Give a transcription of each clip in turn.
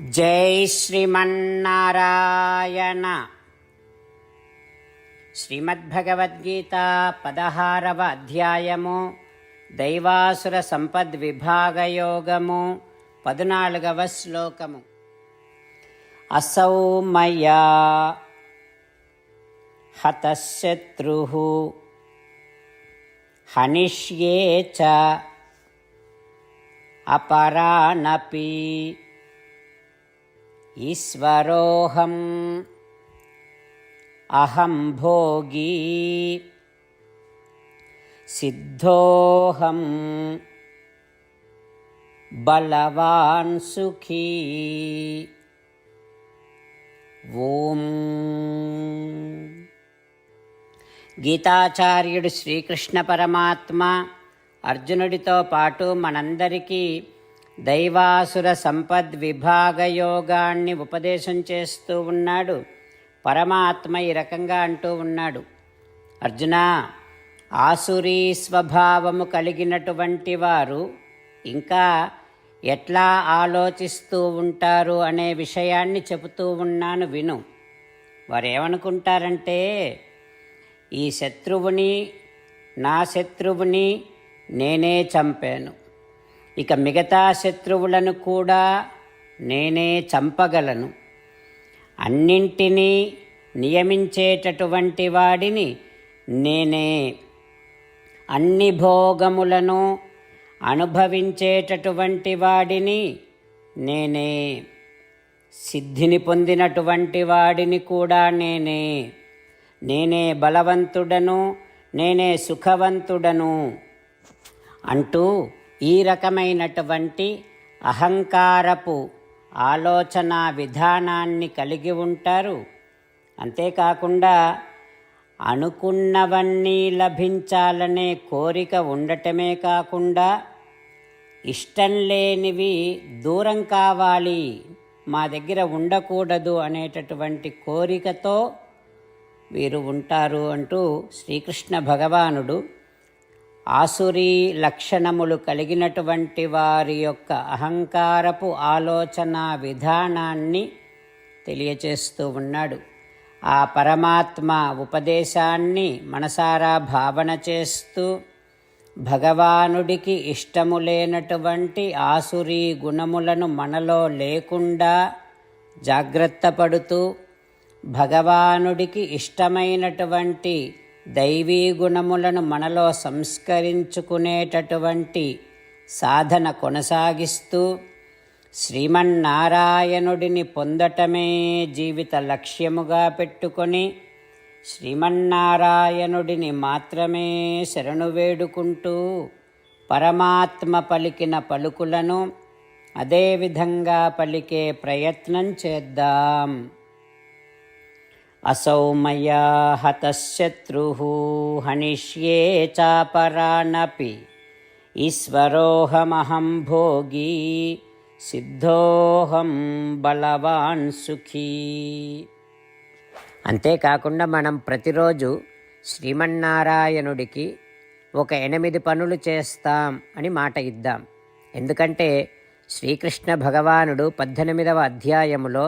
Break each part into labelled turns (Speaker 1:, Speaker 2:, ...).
Speaker 1: జై శ్రీమన్నారాయణ. శ్రీమద్భగవద్గీత పదహారవ అధ్యాయము దైవాసుర సంపద్విభాగయోగము పద్నాలుగవ శ్లోకము. అసౌ మయా హతశత్రు హనిష్యే చ అపరానపి ఈశ్వరోహం అహం భోగీ సిద్ధోహం బలవాన్ సుఖీ ఓం. గీతాచార్యుడు శ్రీకృష్ణ పరమాత్మ అర్జునుడితో పాటు మనందరికీ దైవాసుర సంపద్ విభాగ యోగాన్ని ఉపదేశం చేస్తూ ఉన్నాడు. పరమాత్మ ఈ రకంగా అంటూ ఉన్నాడు. అర్జున ఆసురీ స్వభావము కలిగినటువంటి వారు ఇంకా ఎట్లా ఆలోచిస్తూ ఉంటారు అనే విషయాన్ని చెబుతూ ఉన్నాను విను. వారు ఏమనుకుంటారంటే ఈ శత్రువుని నా శత్రువుని నేనే చంపాను. ఇక మిగతా శత్రువులను కూడా నేనే చంపగలను. అన్నింటినీ నియమించేటటువంటి వాడిని నేనే. అన్ని భోగములను అనుభవించేటటువంటి వాడిని నేనే. సిద్ధిని పొందినటువంటి వాడిని కూడా నేనే. నేనే బలవంతుడను నేనే సుఖవంతుడను అంటూ ఈ రకమైనటువంటి అహంకారపు ఆలోచన విధానాన్ని కలిగి ఉంటారు. అంతేకాకుండా అనుకున్నవన్నీ లభించాలనే కోరిక ఉండటమే కాకుండా ఇష్టం లేనివి దూరం కావాలి మా దగ్గర ఉండకూడదు అనేటటువంటి కోరికతో వీరు ఉంటారు అంటూ శ్రీకృష్ణ భగవానుడు ఆసురీ లక్షణములు కలిగినటువంటి వారి యొక్క అహంకారపు ఆలోచన విధానాన్ని తెలియచేస్తూ ఉన్నాడు. ఆ పరమాత్మ ఉపదేశాన్ని మనసారా భావన చేస్తూ భగవానుడికి ఇష్టము లేనటువంటి ఆసురీ గుణములను మనలో లేకుండా జాగ్రత్త పడుతూ భగవానుడికి ఇష్టమైనటువంటి దైవీ గుణములను మనలో సంస్కరించుకునేటటువంటి సాధన కొనసాగిస్తూ శ్రీమన్నారాయణుడిని పొందటమే జీవిత లక్ష్యముగా పెట్టుకొని శ్రీమన్నారాయణుడిని మాత్రమే శరణు వేడుకుంటూ పరమాత్మ పలికిన పలుకులను అదేవిధంగా పలికే ప్రయత్నం చేద్దాం. असौ मया हतशत्रुः हनिष्ये चापरानपि ఈశ్వరోహమహం భోగి సిద్ధోహం బలవాన్ సుఖీ అంతేకాకుండా మనం ప్రతిరోజు శ్రీమన్నారాయణుడికి ఒక ఎనిమిది పనులు చేస్తాం అని మాట ఇద్దాం ఎందుకంటే శ్రీకృష్ణ భగవానుడు పద్దెనిమిదవ అధ్యాయములో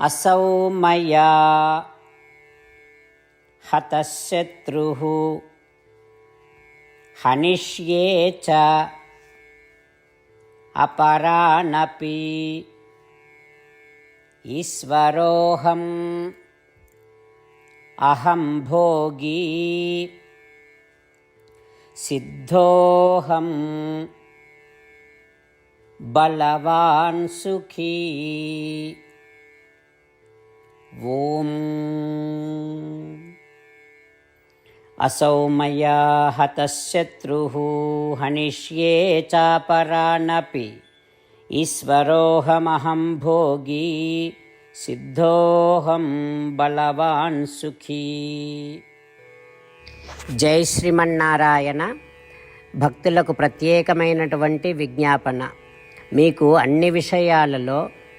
Speaker 1: असौ मया। हतशत्रुः। हनिष्ये च। अपरानपि। ईश्वरोऽहम्। अहं भोगी। सिद्धोऽहम्। बलवान् सुखी ॐ असौ मया हतशत्रुः हनिष्ये चापरानपि ईश्वरोऽहमहं भोगी సిద్ధోహం బలవాన్ సుఖీ జై శ్రీమన్నారాయణ భక్తులకు ప్రత్యేకమైనటువంటి విజ్ఞాపన మీకు అన్ని విషయాలలో